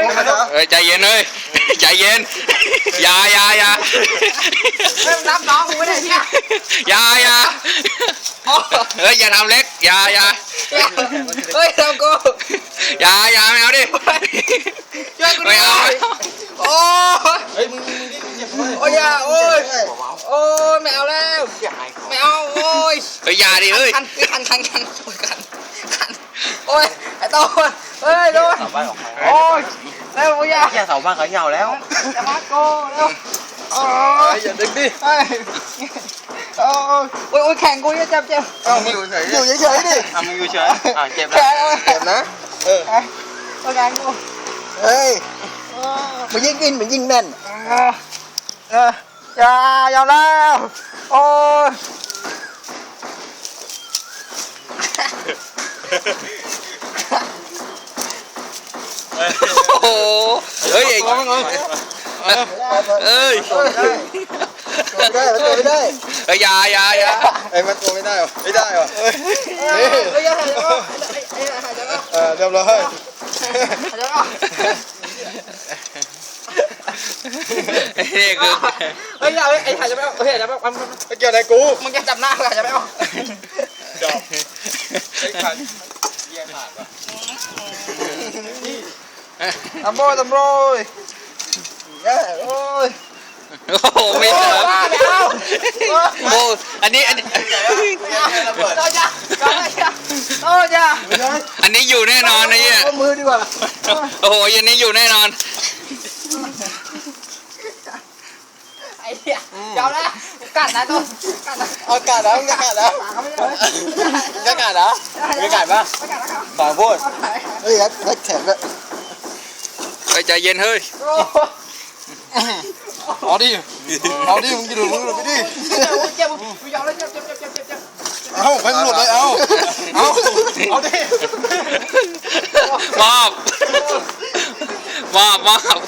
ฮ้ยเฮ้ยใจเย็นเลยใจเย็นอย่าอย่าอย่าเฮ้ยรับน้องกูไม่ได้เนี่ยอย่าอย่าเฮ้ยอย่าทำเล็กอย่าอย่าเฮ้ยทำกูอย่าอย่าไม่เอาดิช่วยกูไม่ด้เอาวยโอ้ยเฮ้ยมึงมึงดิมึงเจ็บเลยโอ้ยอย่าโอ้ยโอ้ยไม่เอาแล้วไม่เอาโอ้ยเฮ้ยอย่าดิเฮ้ยคันคันคันคันโอ้ยคันคันโอ้ยไอ้โต้เฮ้ยโดนเสาบ้านของใครโอ้ยเร็วโอ้ยอย่าแค่เสาบ้านเขาเหี่ยวแล้วจะมาโกเร็วโอ้ยอย่าดึงดิเฮ้ยโอ้ยโอ้ยโอ้ยแข่งกูเนี่ยเจ็บเจ็บเอ้ามึงอยู่เฉยอยู่เฉยๆดิอะมึงอยู่เฉยอะเจ็บแข่แล้วงแล้วเจ็บนะเออเอ้ยโอ้ยแข่งกูเฮ้ยโอ้ยมันยิ่งกินมันยิ่งแน่นเออเอออย่าอย่าแล้วโอ้ย โอ้โหเฮ้ยไอ้เอเอ้ยตัวไม่ได้ตัวไม่ได้ตัวไม่ได้เฮ้ยอยาอยาอยาไอ้มันตัวไม่ได้หรอไม่ได้หรอเอ้ยเอ้ยาหายใจออกเอ้ยเอ้ยหายใจออกเออเรียบร้อยหายใจออกไอ้นี่คือเฮ้ยอย่าเฮ้ยไอ้หายใจไม่ออกเฮ้ยหายใจไม่ออกมันมันไม่เกี่ยวอะไรกูมึงจะจับหน้ากูหายใจไม่ออกจบไอ้ขันเยี่ยขาดว่ะ ตำโบยตำโบยเอ้ยโอ้ยโอ้โหไม่เถอะว่าไม่เอาโอ้อันนี้อันนี้ ระเบิดโอ้ยอย่าอย่าโอ้ยอย่าอันนี้อยู่แน่นอนนะเนี่ยเอามือดีกว่าโอ้โหอันนี้อยู่แน่นอน ไอ้เหี้ยเดี๋ยวนะกัดนะตัวกัดนะเอากัดแล้วมึงจะกัดแล้วปากเขาไม่ได้มึงจะกัดแล้วมึงจะกัดปะไม่กัดนะครับ ฝากพูด เฮ้ยยัดยัดแขนด้วยเฮ้ยใจเย็นเฮ้ยโอ้เอาดิ เอาดิมึงจะดูมึงหลุดไปดิ เจ็บเจ็บกูยอมแล้วเจ็บเจ็บเจ็บเจ็บเจ็บเจ็บเอาไปมึงหลุดเลยเอา เอา เอาดิ มอบมอบมอบ